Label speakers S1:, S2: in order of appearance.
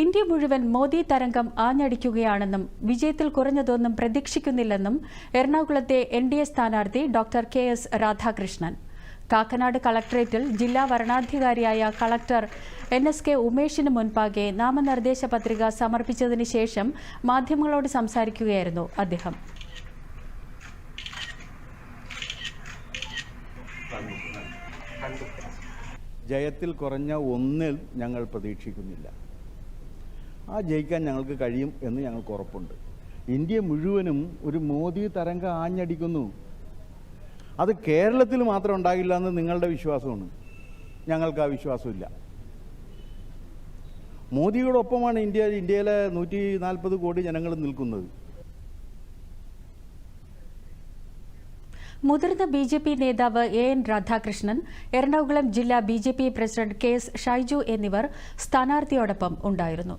S1: India മുഴുവൻ മോദി തരംഗം ആഞ്ഞടിക്കുകയാണെന്നും വിജയത്തിൽ കുറഞ്ഞതൊന്നും പ്രതീക്ഷിക്കുന്നില്ലെന്നും എറണാകുളത്തെ എൻ ഡി എ സ്ഥാനാർത്ഥി doctor K S Radhakrishnan Kakkanad കളക്ടറേറ്റിൽ ജില്ലാ വരണാധികാരിയായ കളക്ടർ എൻ എസ് കെ ഉമേഷിന് മുൻപാകെ നാമനിർദ്ദേശ പത്രിക സമർപ്പിച്ചതിന് ശേഷം മാധ്യമങ്ങളോട് സംസാരിക്കുകയായിരുന്നു അദ്ദേഹം
S2: ജയത്തിൽ കുറഞ്ഞ ഒന്നിൽ ഞങ്ങൾ പ്രതീക്ഷിക്കുന്നില്ല ആ ജയിക്കാൻ ഞങ്ങൾക്ക് കഴിയും എന്ന് ഞങ്ങൾക്ക് ഉറപ്പുണ്ട് ഇന്ത്യ മുഴുവനും ഒരു മോദി തരംഗം ആഞ്ഞടിക്കുന്നു അത് കേരളത്തിൽ മാത്രം ഉണ്ടാകില്ല എന്ന് നിങ്ങളുടെ വിശ്വാസമാണ് ഞങ്ങൾക്ക് ആ വിശ്വാസമില്ല മോദിയോടൊപ്പമാണ് ഇന്ത്യ ഇന്ത്യയിലെ നൂറ്റി നാൽപ്പത് കോടി ജനങ്ങൾ നിൽക്കുന്നത്
S1: മുതിർന്ന ബി ജെ പി നേതാവ് എ എൻ രാധാകൃഷ്ണൻ എറണാകുളം ജില്ലാ B J P president K S Shaiju എന്നിവർ സ്ഥാനാർത്ഥിയോടൊപ്പം ഉണ്ടായിരുന്നു